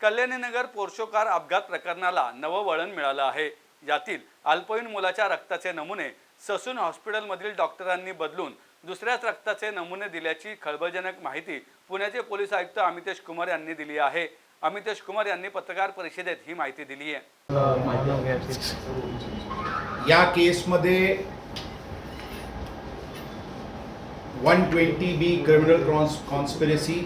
कल्याणीनगर पोर्शोकार अपघात प्रकरणाला नवं वळण मिळालं आहे. यातील अल्पवयीन मुलाच्या रक्ताचे नमुने ससून हॉस्पिटलमधील डॉक्टरांनी बदलून दुसऱ्याच रक्ताचे नमुने दिल्याची खळबळजनक माहिती पुण्याचे पोलीस आयुक्त अमितेश कुमार यांनी दिली आहे. अमितेश कुमार यांनी पत्रकार परिषदेत ही माहिती दिली आहे. या केसमध्ये one twenty B criminal conspiracy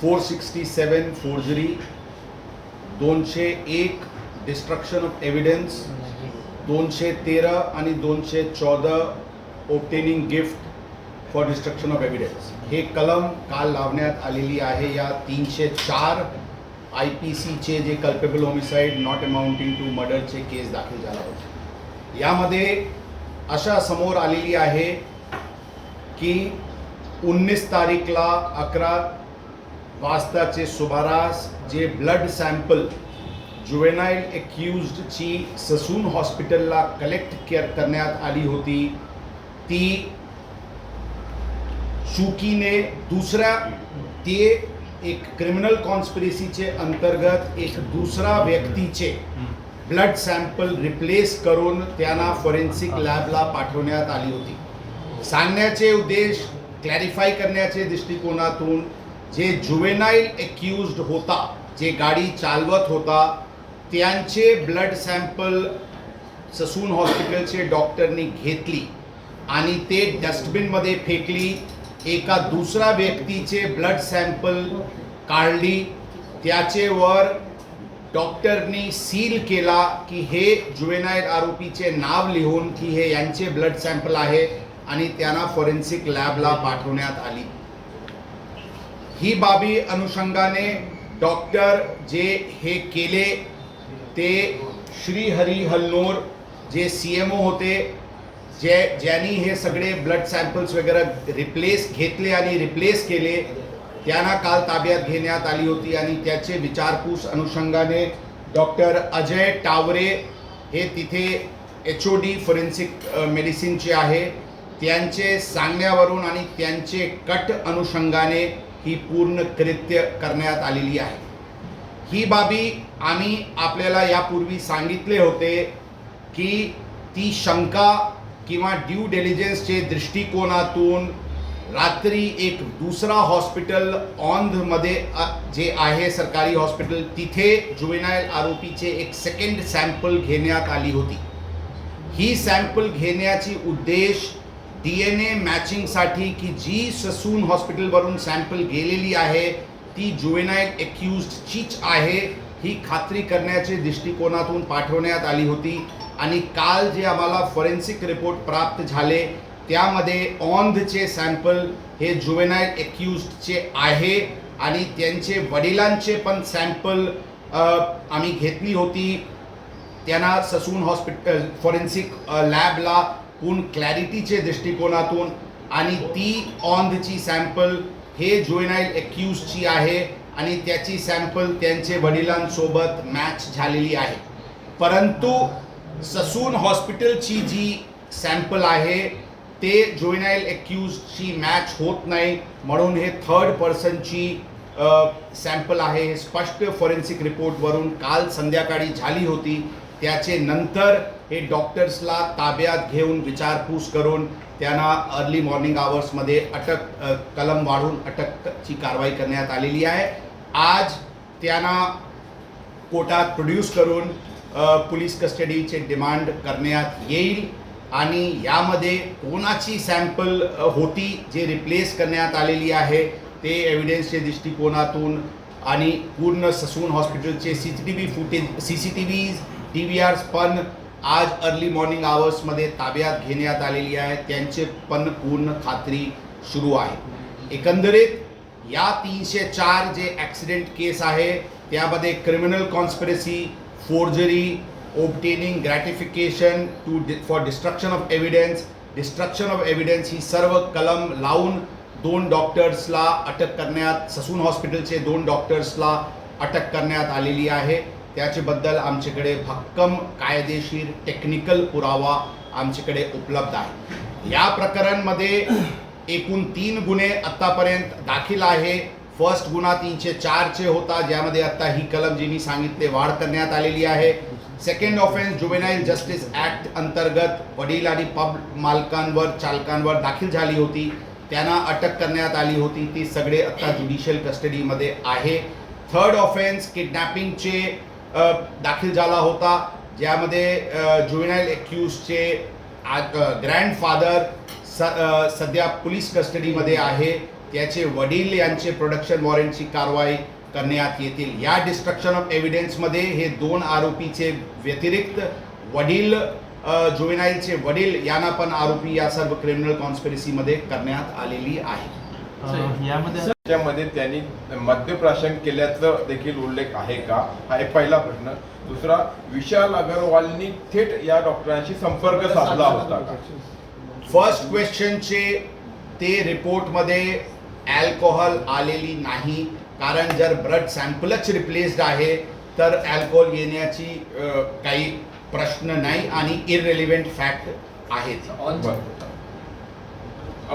four sixty seven forgery दोनशे एक डिस्ट्रक्शन ऑफ एव्हिडन्स दोनशे तेरा आणि दोनशे चौदा obtaining gift for destruction of evidence हे कलम काल लावण्यात आलेली आहे. या तीनशे चार आय पी सीचे जे culpable homicide not amounting to मर्डरचे केस दाखल झाला होता. यामध्ये अशा समोर आलेली आहे की उन्नीस तारीखला अकरा वाजताचे सुभारास जे ब्लड सॅम्पल जुवेनाईल एक्युज्डची ससून हॉस्पिटलला कलेक्ट केअर करण्यात आली होती ती चुकीने दुसऱ्या ते एक क्रिमिनल कॉन्स्पिरसीचे अंतर्गत एक दुसरा व्यक्तीचे ब्लड सॅम्पल रिप्लेस करून त्यांना फॉरेन्सिक लॅबला पाठवण्यात आली होती. सांगण्याचे उद्देश क्लॅरिफाय करण्याचे दृष्टिकोनातून जे जुवेनाईल एक्युज्ड होता जे गाडी चालवत होता त्यांचे ब्लड सॅम्पल ससून हॉस्पिटलचे डॉक्टरनी घेतली आणि ते डस्टबिनमध्ये फेकली. एका दुसऱ्या व्यक्तीचे ब्लड सॅम्पल काढली. त्याचेवर डॉक्टरनी सील केला की हे जुवेनाईल आरोपीचे नाव लिहून की हे यांचे ब्लड सॅम्पल आहे आणि त्यांना फॉरेन्सिक लॅबला पाठवण्यात आली. ही बाबी अनुषंगाने डॉक्टर जे हे केले ते श्री हरी हल्नोर जे सी एम ओ होते जे ज्यांनी हे सगळे ब्लड सॅम्पल्स वगैरे रिप्लेस घेतले आणि रिप्लेस केले त्यांना काल ताब्यात घेण्यात आली होती आणि त्याचे विचारपूस अनुषंगाने डॉक्टर अजय टावरे हे तिथे एच ओ डी फॉरेन्सिक मेडिसिनचे आहे. त्यांचे सांगण्यावरून आणि त्यांचे कट अनुषंगाने ही पूर्ण कृत्य करण्यात आलेली आहे. ही बाबी आम्ही आपल्याला यापूर्वी सांगितले होते की ती शंका किंवा ड्यू डेलिजन्सचे दृष्टिकोनातून रात्री एक दुसरा हॉस्पिटल ऑंधमध्ये जे आहे सरकारी हॉस्पिटल तिथे जुवेनाईल आरोपीचे एक सेकंड सॅम्पल घेण्यात आली होती. ही सॅम्पल घेण्याची उद्देश डी एन ए मॅचिंगसाठी की जी ससून हॉस्पिटलवरून सॅम्पल गेलेली आहे ती जुवेनाईल एक्युज्डचीच आहे ही खात्री करण्याच्या दृष्टिकोनातून पाठवण्यात आली होती. आणि काल जे आम्हाला फॉरेन्सिक रिपोर्ट प्राप्त झाले त्यामध्ये ऑंधचे सॅम्पल हे जुवेनाईल एक्युज्डचे आहे. आणि त्यांचे वडिलांचे पण सॅम्पल आम्ही घेतली होती. त्यांना ससून हॉस्पिटल फॉरेन्सिक लॅबला पूर्ण क्लॅरिटीचे दृष्टिकोनातून आणि ती ऑनची सॅम्पल हे जोयनाईल एक्यूजची आहे आणि त्याची सॅम्पल त्यांचे वडिलांसोबत मॅच झालेली आहे. परंतु ससून हॉस्पिटलची जी सॅम्पल आहे ते जोयनाईल एक्यूजची मॅच होत नाही. म्हणून हे थर्ड पर्सनची सॅम्पल आहे. हे स्पष्ट फॉरेन्सिक रिपोर्टवरून काल संध्याकाळी झाली होती. त्याचे नंतर हे डॉक्टर्सला ताब्यात घेऊन विचारपूस करून त्यांना अर्ली मॉर्निंग आवर्समध्ये अटक कलम वाढून अटकची कारवाई करण्यात आलेली आहे. आज त्यांना कोर्टात प्रोड्यूस करून पोलीस कस्टडीचे डिमांड करण्यात येईल आणि यामध्ये कोणाची सॅम्पल होती जे रिप्लेस करण्यात आलेली आहे ते एव्हिडन्सच्या दृष्टिकोनातून आणि पूर्ण ससून हॉस्पिटलचे C C T V footage C C T V T V hours पण आज अर्ली मॉर्निंग आवर्समध्ये ताब्यात घेण्यात आलेली आहे. त्यांचे पण पूर्ण खात्री सुरू आहे. एकंदरीत या तीनशे चार जे ॲक्सिडेंट केस आहे त्यामध्ये criminal conspiracy forgery obtaining gratification to for destruction of evidence destruction of evidence ही सर्व कलम लावून दोन डॉक्टर्सला अटक करण्यात ससून हॉस्पिटलचे दोन डॉक्टर्सला अटक करण्यात आलेली आहे. त्याच्याबद्दल आमच्याकडे भक्कम कायदेशीर टेक्निकल पुरावा आमच्याकडे उपलब्ध आहे. या प्रकरणमध्ये एकूण तीन गुन्हे आत्तापर्यंत दाखल आहे. फर्स्ट गुन्हा तीनशे चारचे होता ज्यामध्ये आत्ता ही कलम जी मी सांगितले वाढ करण्यात आलेली आहे. Second offence juvenile justice act अंतर्गत वडील आणि पब मालकांवर चालकांवर दाखल झाली होती. त्यांना अटक करण्यात आली होती. ती सगळे आत्ता ज्युडिशियल कस्टडीमध्ये आहे. थर्ड ऑफेन्स किडनॅपिंगचे दाखल झाला होता. ज्यामध्ये जुवेनाईल एक्यूजचे ग्रँडफादर स सध्या पोलीस कस्टडीमध्ये आहे. त्याचे वडील यांचे प्रोडक्शन वॉरंटची कारवाई करण्यात येतील. या डिस्ट्रक्शन ऑफ एव्हिडन्समध्ये हे दोन आरोपीचे व्यतिरिक्त वडील जुवेनाईलचे वडील यांना पण आरोपी या सर्व क्रिमिनल कॉन्स्पिरसीमध्ये करण्यात आलेली आहे. यामध्ये त्याच्यामध्ये त्यांनी मद्यप्राशन केल्याचं देखील उल्लेख आहे का? हा एक पहिला प्रश्न. दुसरा विशाल अगरवालनी थेट या डॉक्टरांशी संपर्क साधला होता का? फर्स्ट क्वेश्चनचे ते रिपोर्टमध्ये अल्कोहोल आलेली नाही. कारण जर ब्लड सॅम्पलच रिप्लेस्ड आहे तर अल्कोहोल येण्याची काही प्रश्न नाही आणि इररेलिव्हेंट फॅक्ट आहेत.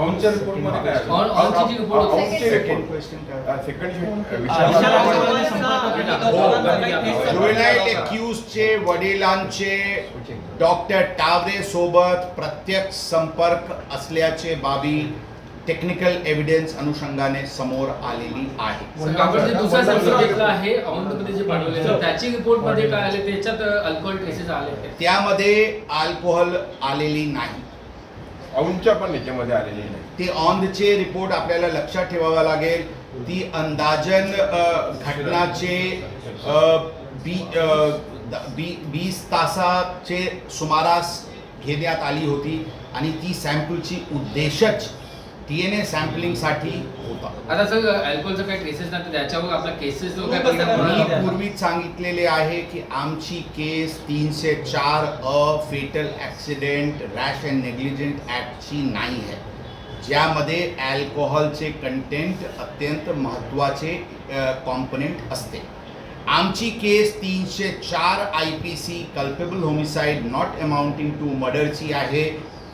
औंधच्या रिपोर्टमध्ये काय औंधची जी होती. काय सेकंड एक्युजचे वडिलांचे डॉक्टर टावरे सोबत प्रत्यक्ष संपर्क असल्याचे बाबी टेक्निकल एव्हिडन्स अनुषंगाने समोर आलेली आहे. आपण जे दुसरा सॅम्पल घेतला आहे औंधमध्ये जे पाठवलेलं त्याची रिपोर्टमध्ये काय आले? त्याच्यात अल्कोहोल ट्रेसेस आले त्यामध्ये अल्कोहोल आलेली नाही. औंधच्या पण याच्यामध्ये आलेली नाही. ते ऑन दचे रिपोर्ट आपल्याला लक्षात ठेवावा लागेल. ती अंदाजन घटनाचे बी द- बी वीस तासाचे सुमारास घेण्यात आली होती आणि ती सॅम्पलची उद्देशच टी एन ए सॅम्पलिंगसाठी होता. आता सर अल्कोहोलचं काही ट्रेसेस नाही तर त्याच्यावर आपला केसेस काय परिणाम मी आहे? पूर्वीच सांगितलेले आहे की आमची केस तीनशे चार A fatal accident rash and negligent ॲक्टची नाही आहे. ज्यामध्ये अल्कोहोलचे कंटेंट अत्यंत महत्त्वाचे कॉम्पोनेंट असते. आमची केस तीनशे चार I P C culpable homicide not amounting to मर्डरची आहे.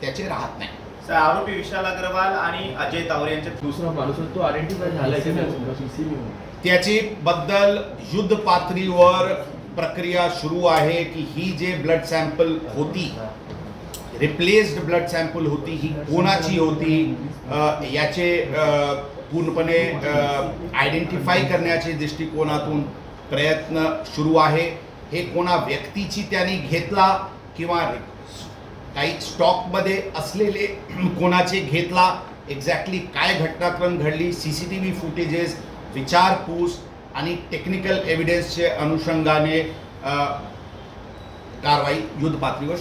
त्याचे राहत नाही. सर आरोपी विशाल अग्रवाल आणि अजय तावरे यांचे दुसरा माणूस तो आयडेंटिफाय नाही? त्याची बद्दल युद्ध पातळीवर प्रक्रिया सुरू आहे की ही जे ब्लड सॅम्पल होती रिप्लेस्ड ब्लड सॅम्पल होती ही कोणाची होती याचे पूर्णपणे आयडेंटिफाय करण्याचे दृष्टिकोनातून प्रयत्न सुरू आहे. हे कोणा व्यक्तीची त्यांनी घेतला किंवा काही स्टॉकमध्ये असलेले कोणाचे घेतला एक्झॅक्टली काय घटनाक्रम घडली C C T V footages विचारपूस आणि टेक्निकल एव्हिडन्सचे अनुषंगाने कारवाई युद्ध पातळीवर